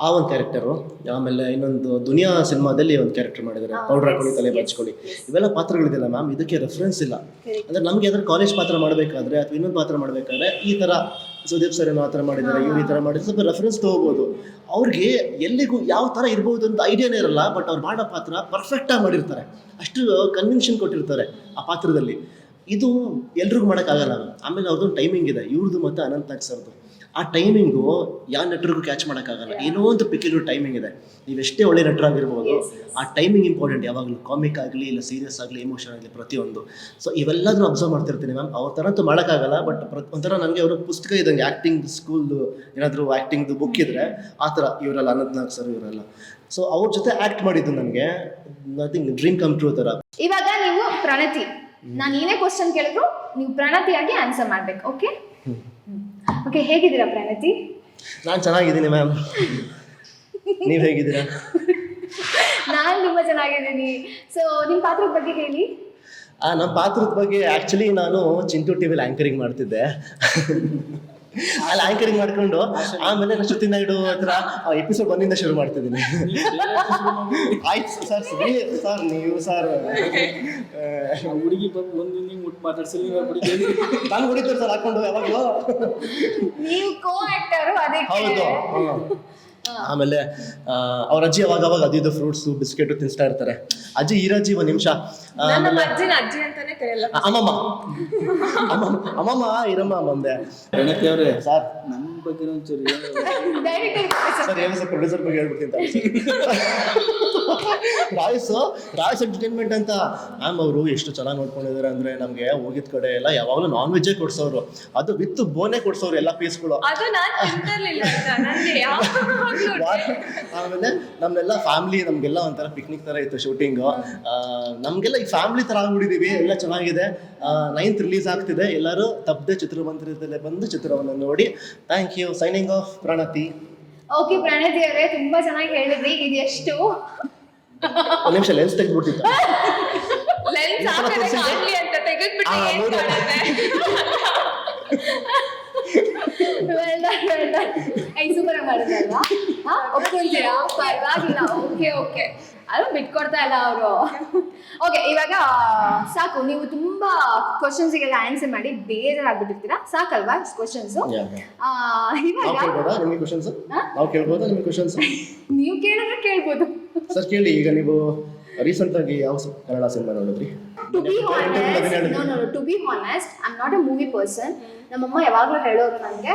ಆ ಒಂದು ಕ್ಯಾರೆಕ್ಟರು ಆಮೇಲೆ ಇನ್ನೊಂದು ದುನಿಯಾ ಸಿನಿಮಾದಲ್ಲಿ ಒಂದು ಕ್ಯಾರೆಕ್ಟರ್ ಮಾಡಿದ್ದಾರೆ. ಪೌಡರ್ ಹಾಕೊಳ್ಳಿ ತಲೆ ಬಚ್ಕೊಳ್ಳಿ. ಇವೆಲ್ಲ ಪಾತ್ರಗಳಿದೆಯಲ್ಲ ಮ್ಯಾಮ್ ಇದಕ್ಕೆ ರೆಫರೆನ್ಸ್ ಇಲ್ಲ. ಅಂದರೆ ನಮಗೆ ಯಾವ್ದಾದ್ರು ಕಾಲೇಜ್ ಪಾತ್ರ ಮಾಡಬೇಕಾದ್ರೆ ಅಥವಾ ಇನ್ನೊಂದು ಪಾತ್ರ ಮಾಡಬೇಕಾದ್ರೆ ಈ ಥರ ಸುದೀಪ್ ಸರ್ ಏನೋ ಆ ಥರ ಮಾಡಿದ್ದಾರೆ ಇವ್ರು ಈ ಥರ ಮಾಡಿದ್ರೆ ಸ್ವಲ್ಪ ರೆಫರೆನ್ಸ್ ತೊಗೋಬೋದು. ಅವ್ರಿಗೆ ಎಲ್ಲಿಗೂ ಯಾವ ಥರ ಇರ್ಬೋದು ಅಂತ ಐಡಿಯಾನೇ ಇರಲ್ಲ ಬಟ್ ಅವ್ರು ಮಾಡೋ ಪಾತ್ರ ಪರ್ಫೆಕ್ಟಾಗಿ ಮಾಡಿರ್ತಾರೆ. ಅಷ್ಟು ಕನ್ವಿನ್ಷನ್ ಕೊಟ್ಟಿರ್ತಾರೆ ಆ ಪಾತ್ರದಲ್ಲಿ. ಇದು ಎಲ್ರಿಗೂ ಮಾಡೋಕ್ಕಾಗಲ್ಲ. ಆಮೇಲೆ ಅವ್ರದ್ದು ಟೈಮಿಂಗ್ ಇದೆ. ಇವ್ರದ್ದು ಮತ್ತು ಅನಂತ್ ನಾಗ್ ಸರ್ದು ಆ ಟೈಮಿಂಗು ಯಾವ ನಟರಿಗೂ ಕ್ಯಾಚ್ ಮಾಡೋಕ್ಕಾಗಲ್ಲ. ಏನೋ ಒಂದು ಪಿಕ್ಯುಲರ್ ಟೈಮಿಂಗ್ ಇದೆ. ನೀವೆಷ್ಟೇ ಒಳ್ಳೆ ಆಗಿರ್ಬೋದು ಆ ಟೈಮಿಂಗ್ ಇಂಪಾರ್ಟೆಂಟ್ ಯಾವಾಗಲೂ ಕಾಮಿಕ್ ಆಗಲಿ ಇಲ್ಲ ಸೀರಿಯಸ್ ಆಗಲಿ ಎಮೋಷನ್ ಆಗಲಿ ಪ್ರತಿಯೊಂದು. ಸೊ ಇವೆಲ್ಲದನ್ನು ಅಬ್ಸರ್ವ್ ಮಾಡ್ತಿರ್ತೀನಿ ಮ್ಯಾಮ್ ಅವ್ರ ಥರ ಅಂತೂ ಮಾಡೋಕ್ಕಾಗಲ್ಲ ಬಟ್ ಪ್ರ ಒಂಥರ ನನಗೆ ಅವರು ಪುಸ್ತಕ ಇದ್ದಂಗೆ ಆ್ಯಕ್ಟಿಂಗ್ ಸ್ಕೂಲ್ದು ಏನಾದರೂ ಆ್ಯಕ್ಟಿಂಗ್ದು ಬುಕ್ ಇದ್ದರೆ ಆ ಥರ ಇವರೆಲ್ಲ ಅನಂತ್ ನಾಗ್ ಸರ್ ಇವರೆಲ್ಲ. ಸೊ ಅವ್ರ ಜೊತೆ ಆ್ಯಕ್ಟ್ ಮಾಡಿದ್ದು ನನಗೆ ನಥಿಂಗ್ ಡ್ರೀಮ್ ಕಮ್ ಟ್ರೂ ಥರ. ಇವಾಗ ನೀವು ಪ್ರಣತಿ. ನಾನು ಏನೇ ಕ್ವಶನ್ ಕೇಳಿದ್ರು ನೀವು ಪ್ರಣತಿಯಾಗಿ ಆನ್ಸರ್ ಮಾಡ್ಬೇಕು ಓಕೆ ಓಕೆ ಹೇಗಿದ್ದೀರಾ ಪ್ರಣತಿ? ನಾನು ಚೆನ್ನಾಗಿದ್ದೀನಿ ಮ್ಯಾಮ್ ನೀವು ಹೇಗಿದ್ದೀರಾ? ನಾನು ತುಂಬಾ ಚೆನ್ನಾಗಿದ್ದೀನಿ. ಸೊ ನಿಮ್ಮ ಪಾತ್ರದ ಬಗ್ಗೆ ಹೇಳಿ. ಆ ನಮ್ಮ ಪಾತ್ರದ ಬಗ್ಗೆ ಆ್ಯಕ್ಚುಲಿ ನಾನು ಚಿಂಟು ಟಿ ವಿಲಿ ಆ್ಯಂಕರಿಂಗ್ ಮಾಡ್ತಿದ್ದೆ. ಅಲ್ಲಿ ಆಂಕರಿಂಗ್ ಮಾಡ್ಕೊಂಡು ಆಮೇಲೆ ನಾನು ಶ್ರುತಿ ನಾಯ್ಡು ಹತ್ರ ಎಪಿಸೋಡ್ ಬಂದಿಂದ ಶುರು ಮಾಡ್ತಿದ್ದೀನಿ. ಆಯ್ತು ಸರ್ ಸರ್ ನೀವು ಸರ್. ಹುಡುಗಿ ಬಂದು ಒಂದು ನೀವು ಮುಟ್ಟು ಮಾತಾಡ್ಸಲಿ ನೀವು ಹುಡುಗಿ ನಾನು ಹೊಡಿತಾರೆ ಸರ್ ಹಾಕೊಂಡು ಯಾವಾಗಲೂ. ನೀವು ಕೋ ಆಕ್ಟರ್ ಅದಕ್ಕೆ. ಹೌದು. ಆಮೇಲೆ ಅವ್ರ ಅಜ್ಜಿ ಅವಾಗ ಅವಾಗ ಅದಿದ್ದು ಫ್ರೂಟ್ಸ್ ಬಿಸ್ಕೆಟ್ ತಿನ್ಸ್ತಾ ಇರ್ತಾರೆ. ಅಜ್ಜಿ ಈರಜ್ಜಿ ಒಂದ್ ನಿಮಿಷ. ನನ್ನ ಅಜ್ಜಿನ ಅಜ್ಜಿ ಅಂತಾನೆ ಕರೆಯಲ್ಲ ಅಮ್ಮಮ್ಮ. ಅಮ್ಮಮ್ಮ ಇರಮ್ಮ ಬಂದೆ ಸರ್. ನಮ್ಮ ಬಗ್ಗೆ ಒಂಚೂರು ಏನು? ಸರ್. ಏನು ಸರ್ ಪ್ರೊಡ್ಯೂಸರ್ ಬಗ್ಗೆ ಹೇಳ್ಬಿಡ್ತೀನಿ ರಾಯ್ಸ್ ರಾಯ್ಸ್ ಎಂಟರ್ಟೈನ್ಮೆಂಟ್ ಅಂತ. ಮ್ಯಾಮ್ ಅವರು ಎಷ್ಟು ಚೆನ್ನಾಗಿ ನೋಡ್ಕೊಂಡಿದ್ದಾರೆ ಅಂದ್ರೆ ನಮಗೆ ಹೋಗಿದ ಕಡೆ ಎಲ್ಲ ಯಾವಾಗಲೂ ನಾನ್ ವೆಜ್ಜೇ ಕೊಡ್ಸೋರು. ಅದು ವಿತ್ ಬೋನೇ ಕೊಡ್ಸೋರು ಎಲ್ಲ ಪೀಸ್ಗಳು. ಅದು ನಾನು ತಿಂತಿರ್ಲಿಲ್ಲ ಅಂತ ನನಗೆ ಯಾವಾಗಲೂ ಆಮೇಲೆ ನಮ್ಮೆಲ್ಲ ಫ್ಯಾಮಿಲಿ ನಮಗೆಲ್ಲ ಒಂಥರ ಪಿಕ್ನಿಕ್ ತರ ಇತ್ತು ಶೂಟಿಂಗ್ ನಮಗೆಲ್ಲ ಈ ಫ್ಯಾಮಿಲಿ ತರ ಆಗ್ಬಿಟ್ಟಿದೀವಿ ಎಲ್ಲ ಚೆನ್ನಾಗಿದೆ. ನೈನ್ತ್ ರಿಲೀಸ್ ಆಗ್ತಿದೆ. ಎಲ್ಲರೂ ತಪ್ಪದೆ ಚಿತ್ರಮಂದಿರದಲ್ಲೇ ಬಂದು ಚಿತ್ರವನ್ನು ನೋಡಿ. Thank you signing off Pranati. Okay Pranati ಅವರೇ ತುಂಬಾ ಚೆನ್ನಾಗಿ ಹೇಳಿದ್ರಿ. ಇದು ಎಷ್ಟು ಒಂದು ನಿಮಿಷ ಲೆನ್ಸ್ ತೆಗೆದ್ಬಿಟ್ಟಿತ್ತು ಲೆನ್ಸ್ ಅಂತ ತೆಗೆದ್ಬಿಟ್ಟು ಏನ್ ಹೌದು. ಕಾಣುತ್ತೆ ಐ ಸೂಪರ್ ಒಪ್ಕೊಂತೀರಾ ಪರವಾಗಿಲ್ಲ ಓಕೆ ಓಕೆ ಅದು ಬಿಟ್ಕೊಡ್ತಾ ಇಲ್ಲ ಅವರು. ಓಕೆ ಇವಾಗ ಸಾಕು ನೀವು ತುಂಬಾ ಕ್ವಶನ್ಸ್ಗೆಲ್ಲ ಆನ್ಸರ್ ಮಾಡಿ ಬೇಜಾರಾಗ್ಬಿಟ್ಟಿರ್ತೀರಾ? ಸಾಕಲ್ವಾ ಕ್ವಶನ್ಸು ಇವಾಗ ನಿಮಗೆ ಕ್ವಶನ್ಸ್ ನಾವು ಕೇಳ್ಬೋದಾ ನಿಮಗೆ ಕ್ವಶನ್ಸ್ ನೀವು ಕೇಳಿದ್ರೆ ಕೇಳ್ಬೋದು. ಸರ್ ಕೇಳಿ ಈಗ ನೀವು ರೀಸೆಂಟ್ ಆಗಿ ಯಾವ ಕನ್ನಡ ಸಿನಿಮಾ ನೋಡಿದ್ರಿ? ಟು ಬಿ ಹಾನೆಸ್ಟ್ ಹೇಳಿದ್ರಿ. No no to be honest I am not a movie person ನಮ್ಮಮ್ಮ ಯಾವಾಗಲೂ ಹೇಳೋದು ನನಗೆ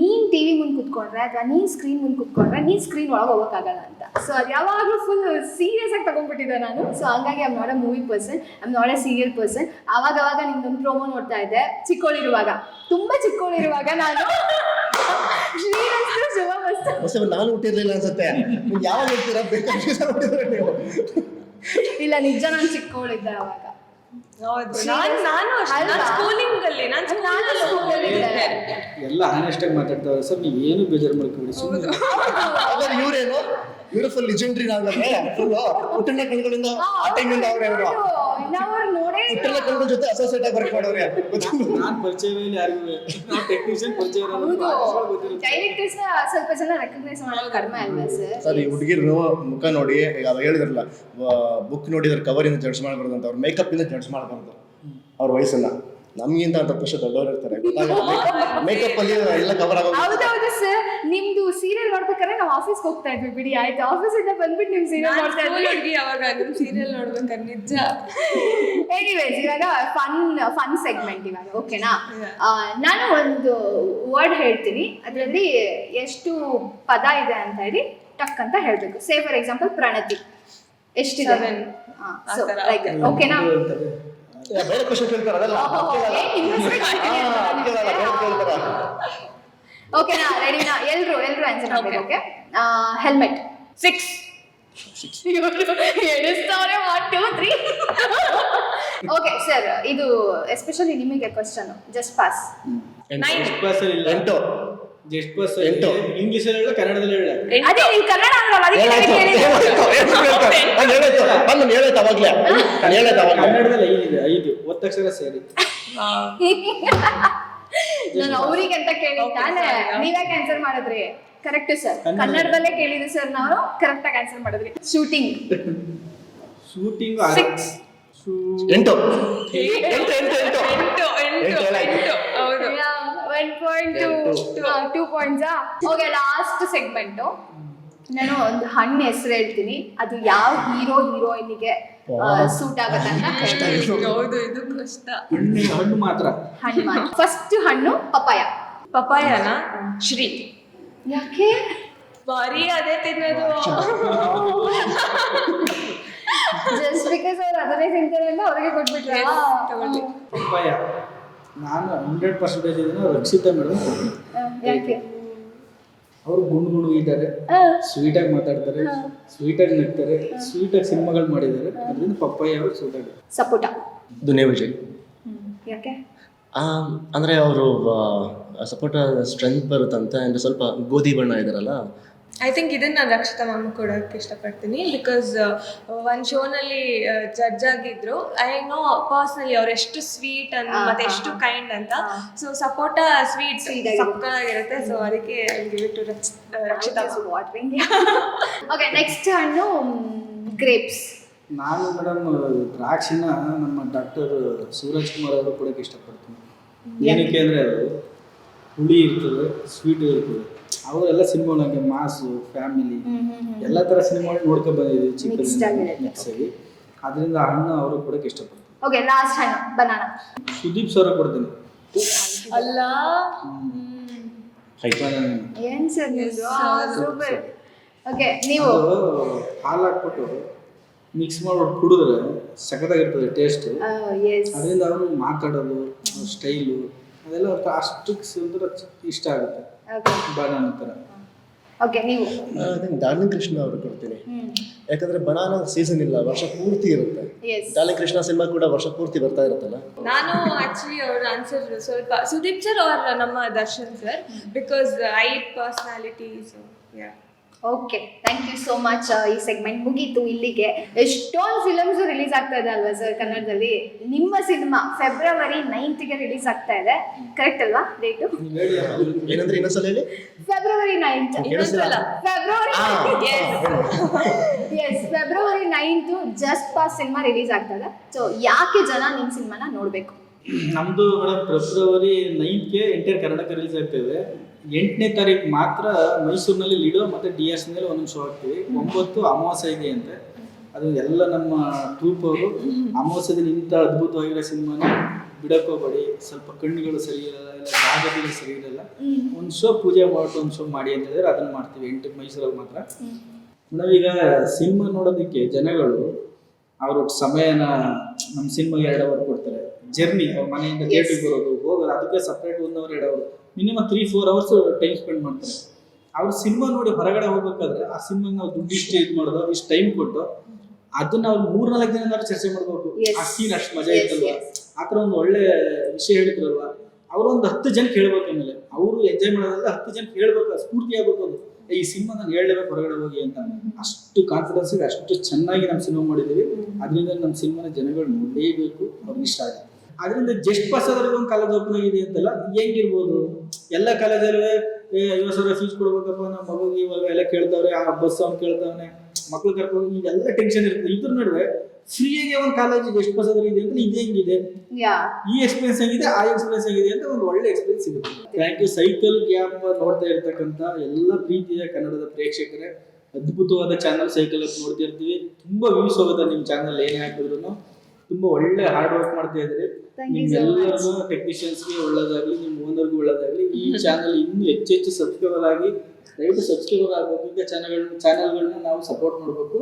ನೀನು ಟಿ ವಿ ಮುಂದೆ ಕುತ್ಕೊಂಡ್ರೆ ಅಥವಾ ನೀನು ಸ್ಕ್ರೀನ್ ಮುಂದೆ ಕುತ್ಕೊಂಡ್ರೆ ನೀನು ಸ್ಕ್ರೀನ್ ಒಳಗೆ ಹೋಗೋಕ್ಕಾಗಲ್ಲ ಅಂತ. ಸೊ ಅದು ಯಾವಾಗಲೂ ಫುಲ್ ಸೀರಿಯಸ್ ಆಗಿ ತಗೊಂಡ್ಬಿಟ್ಟಿದ್ದೆ ನಾನು. ಸೊ ಹಂಗಾಗಿ I am not a movie person I am not a serial person ಆವಾಗ ಅವಾಗ ನಿಮ್ದೊಂದು ಪ್ರೋಮೋ ನೋಡ್ತಾ ಇದ್ದೆ ಚಿಕ್ಕೋಳಿರುವಾಗ. ತುಂಬ ಚಿಕ್ಕೋಳಿರುವಾಗ ನಾನು ನಾನು ಹುಟ್ಟಿರ್ಲಿಲ್ಲ ಅನ್ಸುತ್ತೆ. ಯಾವಾಗ ಹೇಳ್ತೀರಾ ಬೇಕಾದ್ರೆ ನೀವು. ಇಲ್ಲ ನಿಜ ನಾನು ಚಿಕ್ಕವಳಿದ್ದೆ ಅವಾಗ. ನಾನು ನಾನು ಅಷ್ಟೇ. ನಾನು ಅಲ್ವಾ? ಸ್ಕೂಲಿಂಗ್ ಅಲ್ಲಿ ನಾನು ನಾನು school ಅಲ್ಲಿ ಇದ್ದೆ. ಎಲ್ಲ ಆನೆಸ್ಟಾಗಿ ಮಾತಾಡ್ತಾವ್ರೆ. ಸರ್ ನೀವು ಏನು ಬೇಜಾರು ಮಾಡ್ಕೊಬಿಡಿ? ಸುಮ್ಮನೆ ಹಾಗಾದ್ರೆ ಇವ್ರೇನು? ಇವರು ಫುಲ್ ಲಿಜೆಂಡ್ರಿ ನಾವೆಲ್ಲ ಫುಲ್ ಹುಟ್ಟಿನ ಕಣ್ಗಳಿಂದ ಆ ಟೈಮಿಂದ ಅವ್ರೆ ಇವರು ನಾವು ಕನ್ನಡ ಜೊತೆ ಅಸೋಸಿಯೇಟ್ ಆಗಿ ವರ್ಕ್ ಮಾಡೋರೆ ನಾನು ಪರಿಚಯವೇ ಇಲ್ಲ ಯಾರಿಗೂ. ನಾವು ಟೆಕ್ನಿಷಿಯನ್ ಪರಿಚಯ ಇರೋದು ಡೈರೆಕ್ಟರ್ಸ್ ಸ್ವಲ್ಪ ಜನ ರೆಕಗ್ನೈಸ್ ಮಾಡೋದು ಕಡಿಮೆ ಅಲ್ವಾ ಸರ್ ಸರ್ ಈ ಹುಡುಗಿರು ಮುಖ ನೋಡಿ ಈಗ ಹೇಳಿದ್ರಲ್ಲ ಬುಕ್ ನೋಡಿದ್ರೆ ಕವರಿಂದ ಜಡ್ಜ್ ಮಾಡಬಾರ್ದು ಅಂತ ಅವ್ರ ಮೇಕಪ್ ಇಂದ ಜಡ್ಜ್ ಮಾಡಬಾರ್ದು. ಅವ್ರ ವಯಸ್ಸನ್ನ. ನಮ್ಗಿಂತ ಹತ್ತು ವರ್ಷ ದೊಡ್ಡವರು ಇರ್ತಾರೆ. ಮೇಕಪ್ ಅಲ್ಲಿ ಎಲ್ಲ ಕವರ್ ಆಗೋ ಹೌದೌದು ಸರ್ ನಿಮ್ದು ಸೀರಿಯಲ್ ನೋಡ್ಬೇಕಾದ್ರೆ ನಾವು ಆಫೀಸ್ ಹೋಗ್ತಾ ಇದ್ವಿ ಬಿಡಿ. ಆಯ್ತು ಇಂದ ಬಂದ್ಬಿಟ್ಟು ನಿಮ್ ಸೀರಿಯಲ್ ನೋಡ್ತಾ ಇದ್ವಿ. ಹುಡುಗಿ ಅವಾಗ ನಿಮ್ ಸೀರಿಯಲ್ ನೋಡ್ಬೇಕಾದ್ರೆ ನಿಜ. ಎನಿವೇಸ್ ಇವಾಗ ಫನ್ ಫನ್ ಸೆಗ್ಮೆಂಟ್ ಇವಾಗ ಓಕೆನಾ ನಾನು ಒಂದು ವರ್ಡ್ ಹೇಳ್ತೀನಿ. ಅದರಲ್ಲಿ ಎಷ್ಟು ಪದ ಇದೆ ಅಂತ ಹೇಳಿ ಟಕ್ ಅಂತ ಹೇಳ್ಬೇಕು. Say for example Pranati. ಎಷ್ಟಿದೆ? ಓಕೆನಾ ಬೇರೆ ಕ್ವಶನ್ ಕೇಳ್ತಾರೆ. ಅದೆಲ್ಲ ಓಕೆನಾ ರೆಡಿನಾ ಎಲ್ರು ಎಲ್ರು ಆನ್ಸರ್ ಮಾಡ್ಬೇಕು okay helmet six ಎಣಿಸ್ತಾವ್ರೆ one two three okay sir ಇದು ಎಸ್ಪೆಷಲಿ ನಿಮಗೆ ಕ್ವಶನ್ ಜಸ್ಟ್ ಪಾಸ್ ನೈನ್ ಎಂಟು. ಜಸ್ಟ್ ಪಾಸ್ ಎಂಟು. ಇಂಗ್ಲಿಷ್ ಅಲ್ಲಿ ಹೇಳ ಕನ್ನಡದಲ್ಲಿ ಹೇಳ ಅದೇ ನೀವು ಕನ್ನಡ ಅಂದ್ರಲ್ಲ ಅದಕ್ಕೆ ಹೇಳಾಯ್ತು. ನಾನು ಹೇಳಾಯ್ತು ಬಂದು ಹೇಳಾಯ್ತು ಅವಾಗ್ಲೇ ನಾನು ಹೇಳಾಯ್ತು ಅವಾಗ್ಲೇ ಕನ್ನಡದಲ್ಲಿ ಐದಿದೆ ಐದು. ಒತ್ತಕ್ಷರ ಸೇರಿ. ನಾನು. ನೀವ್ಯಾಕೆ ಆನ್ಸರ್ ಮಾಡಿದ್ರಿ? Correct sir Kannada. ಕನ್ನಡದಲ್ಲೇ ಕೇಳಿದ್ರಿ ಸರ್ ನಾವು ಕರೆಕ್ಟ್ ಆಗಿ ಆನ್ಸರ್ ಮಾಡಿದ್ರಿ. Shooting shooting Six. ಎಂಟು ಎಂಟು. ಎಂಟು ಎಂಟು ಎಂಟು. ಎಂಟು ಎಂಟು ಎಂಟು ಹೌದು. ಒನ್ ಪಾಯಿಂಟ್ ಟೂ ಟೂ ಪಾಯಿಂಟ್ಸಾ ಓಕೆ ಲಾಸ್ಟ್ ಸೆಗ್ಮೆಂಟು ನಾನು ಒಂದು ಹಣ್ಣು ಹೆಸರು ಹೇಳ್ತೀನಿ. ಅದು ಯಾವ ಹೀರೋ ಹೀರೋಯಿನಿಗೆ ಸೂಟ್ ಆಗುತ್ತೆ ಅಂತ. ಹೌದು ಇದು ಕಷ್ಟ. ಹಣ್ಣು ಹಣ್ಣು ಮಾತ್ರ. ಹಣ್ಣು ಫಸ್ಟ್ ಹಣ್ಣು ಪಪಾಯ ಪಪಾಯನ ಶ್ರೀ. ಯಾಕೆ? ಬರೀ ಅದೇ ತಿನ್ನೋದು. ಜಸ್ಟ್ ಬಿಕಾಸ್ ಅವ್ರು ಅದನ್ನೇ ತಿಂತಾರೆ ಅಂತ ಅವ್ರಿಗೆ ಕೊಟ್ಬಿಟ್ರೆ ನಾನು ಹಂಡ್ರೆಡ್ ಪರ್ಸೆಂಟೇಜ್ ಇದನ್ನು ರಕ್ಷಿತ ಮೇಡಮ್ ಯಾಕೆ? ಅವರು ಗುಂಡು ಗುಂಡು ಇದ್ದಾರೆ ಸ್ವೀಟ್ ಆಗಿ ಮಾತಾಡ್ತಾರೆ ಸ್ವೀಟಾಗಿ ನಗ್ತಾರೆ ಆಗಿ ಸಿನಿಮಾಗಳು ಮಾಡಿದ್ದಾರೆ. ಅದರಿಂದ ಪಪ್ಪಾಯ ಅವರು ಸೂಟ್ ಆಗಿ ಸಪೋಟ. ದುನಿಯಾ ವಿಜಯ್. ಯಾಕೆ? ಅಂದರೆ ಅವರು ಸಪೋಟ ಸ್ಟ್ರೆಂತ್ ಬರುತ್ತಂತೆ ಅಂದರೆ ಸ್ವಲ್ಪ ಗೋಧಿ ಬಣ್ಣ ಇದಾರಲ್ಲ ಐ ಥಿಂಕ್ ಇದನ್ನ ನಾನು ರಕ್ಷಿತಾ ಮ್ಯಾಮ್ ಕೊಡೋಕ್ಕೆ ಇಷ್ಟಪಡ್ತೀನಿ ಬಿಕಾಸ್ ಒಂದು ಶೋನಲ್ಲಿ ಜಡ್ಜ್ ಆಗಿದ್ರು. ಐ ನೋ ಪರ್ಸ್ನಲಿ ಅವ್ರು ಎಷ್ಟು ಸ್ವೀಟ್ ಅಂತ ಮತ್ತೆ ಎಷ್ಟು ಕೈಂಡ್ ಅಂತ. So sapota sweet sweet. ಸಕ್ಕತ್ತಾಗಿರುತ್ತೆ so ಅದಕ್ಕೆ ಬಿಟ್ಟು ರಕ್ಷಿತಾ. ವಾಟ್ರಿಂಗ್ ಓಕೆ ನೆಕ್ಸ್ಟ್ ಹಣ್ಣು ಗ್ರೇಪ್ಸ್ ನಾನು ಮೇಡಮ್ ದ್ರಾಕ್ಷಿನ ನಮ್ಮ ಡಾಕ್ಟರ್ ಸೂರಜ್ ಕುಮಾರ್ ಅವರು ಕೊಡೋಕೆ ಇಷ್ಟಪಡ್ತೀನಿ. ಏನಕ್ಕೆ ಅಂದರೆ ಅದು ಹುಳಿ ಇರ್ತದೆ ಸ್ವೀಟ್ ಇರ್ತದೆ. ಅವರೆಲ್ಲ ಸಿನಿಮಾ ನಂಗೆ ಮಾಸು ಫ್ಯಾಮಿಲಿ ಎಲ್ಲ ತರ ಸಿನಿಮಾ ನೋಡ್ಕೊಂಡು ಬಂದಿದ್ದೀವಿ Mixed ಚಿಕ್ಕ ಆಗಿರುತ್ತೆ. ಮಿಕ್ಸ್ ಆಗಿ. ಅದರಿಂದ ಅಣ್ಣ ಹಣ್ಣು ಅವರು ಕೊಡೋಕೆ ಇಷ್ಟಪಡ್ತಾರೆ ಓಕೆ ಲಾಸ್ಟ್ ಹಣ್ಣು ಬನಾನ. ಸುದೀಪ್ ಸರ್ ಕೊಡ್ತೀನಿ. ಅಲ್ಲ. ಏನ್ ಸರ್ ಸೂಪರ್ ಓಕೆ ನೀವು? ಹಾಲು ಹಾಕ್ಬಿಟ್ಟು ಮಿಕ್ಸ್ ಮಾಡ್ಬಿಟ್ಟು ಕುಡಿದ್ರೆ ಸಖತ್ತಾಗಿರ್ತದೆ ಟೇಸ್ಟ್ ಎಸ್ ಅದರಿಂದ ಅವರು ಮಾತಾಡೋದು ಸ್ಟೈಲು ಅದೆಲ್ಲ ಅಷ್ಟಕ್ಕೆ ಅಂದ್ರೆ ಇಷ್ಟ ಆಗುತ್ತೆ. ಬನಾನ ಥರ ಓಕೆ ನೀವು. ಡಾರ್ಲಿಂಗ್ ಕೃಷ್ಣ ಅವ್ರಿಗೆ ಕೊಡ್ತೀನಿ. ಯಾಕಂದ್ರೆ ಬನಾನ ಸೀಸನ್ ಇಲ್ಲ ವರ್ಷ ಪೂರ್ತಿ ಇರುತ್ತೆ. ಎಸ್ ಡಾರ್ಲಿಂಗ್ ಕೃಷ್ಣ ಸಿನಿಮಾ ಕೂಡ ವರ್ಷ ಪೂರ್ತಿ ಬರ್ತಾ ಇರುತ್ತಲ್ಲ? ನಾನು ಆಕ್ಚುಲಿ ಅವ್ರ ಆನ್ಸರ್ ಸ್ವಲ್ಪ ಸುದೀಪ್ ಸರ್ ಅವರ ನಮ್ಮ Darshan sir because I personality so yeah okay thank you so much ಈ ಸೆಗ್ಮೆಂಟ್ ಮುಗೀತು ಇಲ್ಲಿಗೆ. ಎಷ್ಟೋ ಫಿಲಮ್ಸ್ ರಿಲೀಸ್ ಆಗ್ತಾ ಇದೆ ಅಲ್ವಾ ಸರ್ ಕನ್ನಡದಲ್ಲಿ? ನಿಮ್ಮ ಸಿನಿಮಾ ಫೆಬ್ರವರಿ ನೈನ್ತ್ಗೆ ರಿಲೀಸ್ ಆಗ್ತಾ ಇದೆ. ಕರೆಕ್ಟ್ ಅಲ್ವಾ ಡೇಟು ಏನಂದ್ರೆ ಇನ್ನೊಂದ್ಸಲ ಹೇಳಿ. ಫೆಬ್ರವರಿ ನೈನ್ತ್ ಇನ್ನೊಂದ್ಸಲ February yes February ninth Just Pass cinema release ಇದೆ. ಸೊ ಯಾಕೆ ಜನ ನಿಮ್ಮ ಸಿನಿಮಾನ ನೋಡ್ಬೇಕು? ನಮ್ದು ಮೇಡಮ್ ಫೆಬ್ರವರಿ ನೈನ್ತ್ಗೆ ಎಂಟೈರ್ ಕರ್ನಾಟಕ ರಿಲೀಸ್ ಆಗ್ತದೆ ಎಂಟನೇ ತಾರೀಕು ಮಾತ್ರ ಮೈಸೂರಿನಲ್ಲಿ ಲೀಡೋ ಮತ್ತು ಡಿ ಎಸ್ ಮೇಲೆ ಒಂದೊಂದು ಶೋ ಹಾಕ್ತೀವಿ. ಒಂಬತ್ತು ಅಮಾವಾಸ್ಯೆ ಇದೆ ಅಂತೆ. ಅದು ಎಲ್ಲ ನಮ್ಮ ಟ್ರೂಪ್ ಅವರು ಅಮಾವಾಸ್ಯದಲ್ಲಿ ಇಂಥ ಅದ್ಭುತವಾಗಿರೋ ಸಿನಿಮಾನ. ಬಿಡಕ್ಕೋಗ್ಬೇಡಿ ಸ್ವಲ್ಪ ಕಣ್ಣುಗಳು ಸರಿ ಇರಲ್ಲ, ಇಲ್ಲ ಜಾಗತಿಗಳು ಸರಿ ಇರಲ್ಲ. ಒಂದು ಶೋ ಪೂಜೆ ಮಾಡೋದು ಒಂದು ಶೋ ಮಾಡಿ ಅಂತ ಹೇಳಿದ್ರೆ ಅದನ್ನು ಮಾಡ್ತೀವಿ ಎಂಟು ಮೈಸೂರಲ್ಲಿ ಮಾತ್ರ. ನಾವೀಗ ಸಿನಿಮಾ ನೋಡೋದಕ್ಕೆ ಜನಗಳು ಅವರು ಸಮಯನ ನಮ್ಮ ಸಿನಿಮಾಗೆ ಎರಡು ಅವರ್ ಕೊಡ್ತಾರೆ. ಜರ್ನಿ ಅವ್ರ ಮನೆಯಿಂದ ಥಿಯೇಟ್ರಿಗೆ ಬರೋದು ಅದಕ್ಕೆ ಸಪ್ರೇಟ್ ಒನ್ ಅವರ್ ಎರಡು hour minimum three four hours time spend ಮಾಡ್ತಾರೆ. ಅವ್ರ ಸಿನಿಮಾ ನೋಡಿ ಹೊರಗಡೆ ಹೋಗ್ಬೇಕಾದ್ರೆ ಆ ಸಿನಿಮಾ ನಾವು ದುಡ್ಡು ಇಷ್ಟು ಇದು ಮಾಡೋದು ಇಷ್ಟು ಟೈಮ್ ಕೊಟ್ಟು ಅದನ್ನ ಅವ್ರು ಮೂರ್ನಾಲ್ಕು ದಿನ ಚರ್ಚೆ ಮಾಡ್ಬೇಕು. ಆ ಸೀನ್ ಅಷ್ಟು ಮಜಾ ಇತ್ತಲ್ವ? yes. ಆ ಥರ ಒಂದು ಒಳ್ಳೆ ವಿಷಯ ಹೇಳಿದ್ರಲ್ವಾ? ಅವ್ರು ಒಂದು ಹತ್ತು ಜನ ಕೇಳ್ಬೇಕು ಆಮೇಲೆ. ಅವರು ಎಂಜಾಯ್ ಮಾಡೋದ್ರಿಂದ ಹತ್ತು ಜನ ಕೇಳ್ಬೇಕು ಸ್ಫೂರ್ತಿ ಆಗ್ಬೇಕು ಅದು ಈ ಸಿನಿಮಾ ನಾನು ಹೇಳಲೇಬೇಕು ಹೊರಗಡೆ ಹೋಗಿ ಅಂತ. ಅಷ್ಟು ಕಾನ್ಫಿಡೆನ್ಸ್ ಅಷ್ಟು ಚೆನ್ನಾಗಿ ನಮ್ಮ ಸಿನಿಮಾ ಮಾಡಿದ್ದೀವಿ. ಅದರಿಂದ ನಮ್ಮ ಸಿನಿಮಾನ ಜನಗಳು ನೋಡಲೇಬೇಕು ಅವ್ರಿಗೆ ಇಷ್ಟ ಆಗುತ್ತೆ. ಅದರಿಂದ ಜಸ್ಟ್ ಪಾಸ್ ಆದ್ರೂ ಒಂದು ಕಾಲೇಜ್ ಓಪನ್ ಆಗಿದೆ ಅಂತಲ್ಲ ಹೆಂಗಿರ್ಬೋದು? ಎಲ್ಲ ಕಾಲೇಜಲ್ಲೇ ಏ ಐವತ್ತು ಸಾವಿರ ಫೀಸ್ ಕೊಡ್ಬೇಕಪ್ಪ ನಮ್ಮ ಮಗುಗೆ ಇವಾಗ ಎಲ್ಲ ಕೇಳ್ತಾವ್ರೆ ಆ ಬಸ್ ಅವ್ನು ಕೇಳ್ತಾವನೆ ಮಕ್ಳು ಕರ್ಕೊಂಡು ಇದೆಲ್ಲ ಟೆನ್ಷನ್ ಇರುತ್ತೆ. ಇದ್ರ ನಡುವೆ ಫ್ರೀಯಾಗಿ ಒಂದು ಕಾಲೇಜ್ ಎಷ್ಟು ಪಾಸ್ ಆದ್ರೆ ಇದೆ ಅಂದ್ರೆ ಇದು ಹೆಂಗಿದೆ? ಈ ಎಕ್ಸ್ಪೀರಿಯನ್ಸ್ ಆಗಿದೆ ಆ ಎಕ್ಸ್ಪೀರಿಯನ್ಸ್ ಆಗಿದೆ ಅಂತ ಒಂದು ಒಳ್ಳೆ ಎಕ್ಸ್ಪೀರಿಯನ್ಸ್ ಸಿಗುತ್ತೆ. ಥ್ಯಾಂಕ್ ಯು ಸೈಕಲ್ ಗ್ಯಾಪ್ ನೋಡ್ತಾ ಇರ್ತಕ್ಕಂಥ ಎಲ್ಲ ಪ್ರೀತಿಯ ಕನ್ನಡದ ಪ್ರೇಕ್ಷಕರೇ ಅದ್ಭುತವಾದ ಚಾನಲ್ ಸೈಕಲ್ ನೋಡ್ತಾ ಇರ್ತೀವಿ. ತುಂಬಾ ವ್ಯೂಸ್ ಹೋಗುತ್ತೆ ನಿಮ್ಮ ಚಾನಲ್ ಏನೇ ಹಾಕಿದ್ರು ತುಂಬಾ ಒಳ್ಳೆ ಹಾರ್ಡ್ ವರ್ಕ್ ಮಾಡ್ತಾ ಇದ್ರಿ ಟೆಕ್ನಿಷಿಯನ್ಸ್ಗೆ much. ನಿಮ್ಮೆಲ್ಲರಿಗೂ ಟೆಕ್ನಿಷಿಯನ್ಸ್ಗೆ ಒಳ್ಳೇದಾಗ್ಲಿ ನಿಮ್ಮ ಓನರ್ಗೂ ಒಳ್ಳೇದಾಗ್ಲಿ ಈ ಚಾನಲ್ ಇನ್ನೂ ಹೆಚ್ಚು ಹೆಚ್ಚು ಸಬ್ಸ್ಕ್ರೈಬರ್ ಆಗಿ ದಯವಿಟ್ಟು ಸಬ್ಸ್ಕ್ರೈಬರ್ ಆಗಬೇಕು ಈಗ ಚಾನಲ್ಗಳನ್ನ ಚಾನಲ್ಗಳನ್ನ ನಾವು ಸಪೋರ್ಟ್ ಮಾಡಬೇಕು.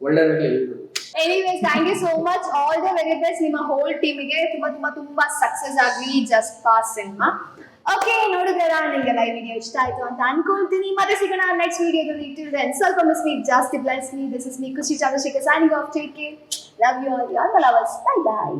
ಒಳ್ಳೇದಾಗ್ಲಿ ಎಲ್ರಿಗೂ. Anyways thank you so much all the very best ನಿಮ್ಮ ಹೋಲ್ ಟೀಮಿಗೆ ತುಂಬಾ ತುಂಬಾ ತುಂಬಾ ಸಕ್ಸಸ್ ಆಗಲಿ ಜಸ್ಟ್ ಪಾಸ್ ಸಿನಿಮಾ ಓಕೆ ನೋಡಿದ್ರಲ್ಲ? ನಿಮಗೆ ಲೈವ್ ವಿಡಿಯೋ ಇಷ್ಟ ಆಯ್ತು ಅಂತ ಅನ್ಕೊಳ್ತೀನಿ. ಮತ್ತೆ ಸಿಗೋಣ ನೆಕ್ಸ್ಟ್ ವಿಡಿಯೋದಲ್ಲಿ ದೆನ್ ಸ್ವಲ್ಪ ಮಿಸ್ ಮೀ ಜಾಸ್ತಿ bless me this is me Khushi Chandrashekhar signing off take care love you all your lovers bye bye